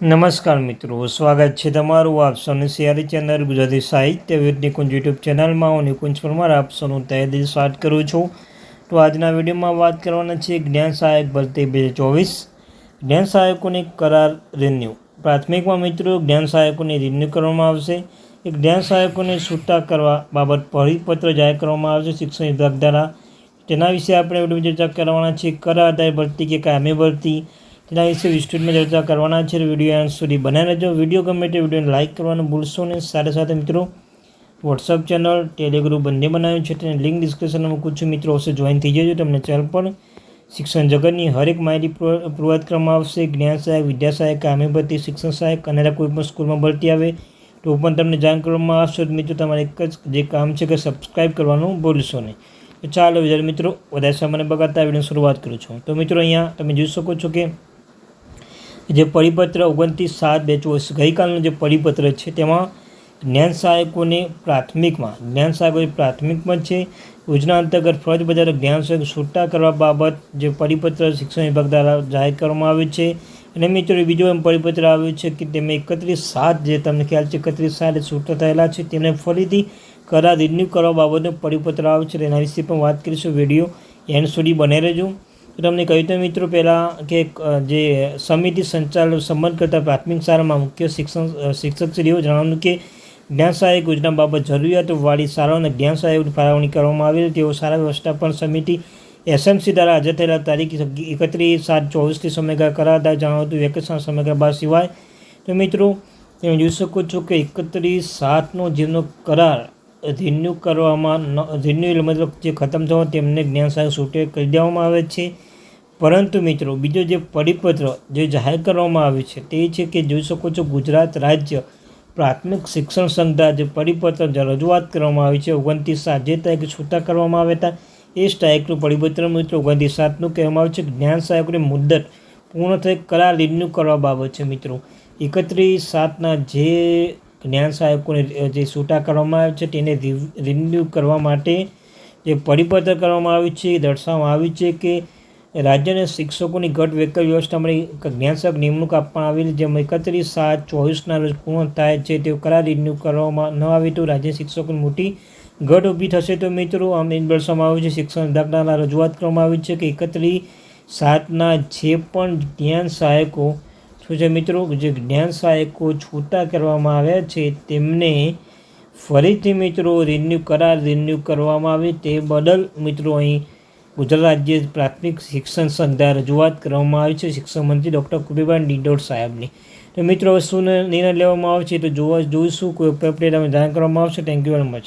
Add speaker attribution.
Speaker 1: નમસ્કાર મિત્રો, સ્વાગત છે તમારું આપ સૌની સિયારી ચેનલ ગુજરાતી સાહિત્ય વિદ નિકુંજ યુટ્યુબ ચેનલમાં. હું નિકુંજ પરમાર, આપ સૌનું તહે દિલ સ્વાગત કરું છું. તો આજના વિડીયોમાં વાત કરવાના છે જ્ઞાન સહાયક ભરતી બે હજાર ચોવીસ, જ્ઞાન સહાયકોની કરાર રિન્યુ પ્રાથમિકમાં મિત્રો, જ્ઞાન સહાયકોને રિન્યુ કરવામાં આવશે. એ જ્ઞાન સહાયકોને છૂટા કરવા બાબત પરિપત્ર જાહેર કરવામાં આવશે શિક્ષણ વિભાગ દ્વારા. તેના વિશે આપણે વીડિયો ચર્ચા કરવાના છે. કરાર આધારિત ભરતી કે કાયમી ભરતી? તેના વિશે વિસ્તૃતમાં ચર્ચા કરવાના છે. વીડિયો અંત સુધી બનાવી રહેજો. વીડિયો ગમે તે વિડીયોને લાઇક કરવાનું ભૂલશો નહીં. સાથે સાથે મિત્રો વોટ્સઅપ ચેનલ ટેલિગ્રુપ બંને બનાવ્યું છે. તેની લિંક ડિસ્ક્રિપ્શનમાં મૂકું છું. મિત્રો હશે જોઈન થઈ જજો. તમને ચેનલ પર શિક્ષણ જગતની હરેક માહિતી પ્રોવાઈડ કરવામાં આવશે. જ્ઞાન સહાયક, વિદ્યા સહાયક કામી ભરતી શિક્ષણ સહાયક અને કોઈ પણ સ્કૂલમાં ભરતી આવે તો પણ તમને જાણ કરવામાં આવશે. મિત્રો, તમારે એક જ જે કામ છે કે સબસ્ક્રાઈબ કરવાનું ભૂલશો નહીં. ચાલો વિદ્યાર્થી મિત્રો, વધારે સામાન્ય બગાડતા વીડિયો શરૂઆત કરું છું. તો મિત્રો, અહીંયા તમે જોઈ શકો છો કે જે પરિપત્ર ઓગણત્રીસ સાત બે ચોવીસ ગઈકાલનો જે પરિપત્ર છે, તેમાં જ્ઞાન સહાયકોને પ્રાથમિકમાં જ્ઞાન સહાયકો પ્રાથમિકમાં છે યોજના અંતર્ગત ફરજ બજાર જ્ઞાન સહાયક છૂટા કરવા બાબત જે પરિપત્ર શિક્ષણ વિભાગ દ્વારા જાહેર કરવામાં આવ્યું છે. અને મિત્રો, બીજો એમ પરિપત્ર આવ્યું છે કે તેમાં એકત્રીસ સાત જે તમને ખ્યાલ છે, એકત્રીસ સાત છૂટા થયેલા છે, તેમને ફરીથી કરાર રિન્યૂ કરવા બાબતનો પરિપત્ર આવ્યો છે. તેના વિશે પણ વાત કરીશું. વીડિયો એન્ડ સુધી બને રહેજો. તો તમને કહ્યું તો મિત્રો, પહેલાં કે જે સમિતિ સંચાલન સંબંધ કરતા પ્રાથમિક શાળામાં મુખ્ય શિક્ષણ શિક્ષકશ્રીઓ જણાવ્યું કે, જ્ઞાન સહાયક યોજના બાબત જરૂરિયાતવાળી શાળાઓને જ્ઞાન સહાયકની ફાળવણી કરવામાં આવેલી તેઓ શાળા વ્યવસ્થાપન સમિતિ એસએમસી દ્વારા હાજર થયેલા તારીખ એકત્રીસ સાત ચોવીસથી સમયગાળા કરાતા જણાવ્યું હતું. વેકેશન સમયગાળા બાદ સિવાય તો મિત્રો, તમે જોઈ શકો છો કે એકત્રીસ સાતનો જેનો કરાર રિન્યુ કરવામાં રિન્યુ મતલબ જે ખતમ થવા તેમને જ્ઞાન સહાયક છૂટે કરી દેવામાં આવે છે. પરંતુ મિત્રો, બીજો જે પરિપત્ર જે જાહેર કરવામાં આવ્યું છે તે છે કે જોઈ શકો છો ગુજરાત રાજ્ય પ્રાથમિક શિક્ષણ સંઘ જે પરિપત્ર જે રજૂઆત કરવામાં આવી છે, ઓગણત્રીસ સાત જે તારીખે છૂટા કરવામાં આવ્યા હતા, એ સ્ટ્રાઇકનું પરિપત્ર મિત્રો ઓગણત્રીસ સાતનું કહેવામાં આવ્યું છે જ્ઞાન સહાયકોની મુદ્દત પૂર્ણ થઈ કરાર રિન્યુ કરવા બાબત છે મિત્રો. એકત્રીસ સાતના જે જ્ઞાન સહાયકોને જે છૂટા કરવામાં આવે છે, તેને રિન્યુ કરવા માટે જે પરિપત્ર કરવામાં આવ્યું છે દર્શાવવામાં આવ્યું છે કે રાજ્યના શિક્ષકોની ઘટ વેકલ વ્યવસ્થા મળી જ્ઞાનસક નિમણૂક આપવામાં આવેલી, જેમાં એકત્રીસ સાત ચોવીસના રોજ પૂર્ણ થાય છે તે કરાર રિન્યુ કરવામાં ન આવે તો રાજ્ય શિક્ષકોની મોટી ઘટ ઊભી થશે. તો મિત્રો, આમ દર્શાવવામાં આવ્યું છે, શિક્ષણ વિભાગના રજૂઆત કરવામાં આવી છે કે એકત્રીસ સાતના જે પણ જ્ઞાન સહાયકો શું છે મિત્રો, જે જ્ઞાન સહાયકો છૂટા કરવામાં આવ્યા છે, તેમને ફરીથી મિત્રો રિન્યૂ કરાર રિન્યૂ કરવામાં આવે તે બદલ મિત્રો અહીં ગુજરાત રાજ્ય પ્રાથમિક શિક્ષણ સંઘ રજૂઆત કરવામાં આવી છે, શિક્ષણ મંત્રી ડૉક્ટર કુબીભાઈ ડિંડોર સાહેબની. તો મિત્રો શું નિર્ણય લેવામાં આવશે તો જોવા જોઈશું, કોઈ અપડેટ અમે જાણ કરવામાં આવશે. Thank you very much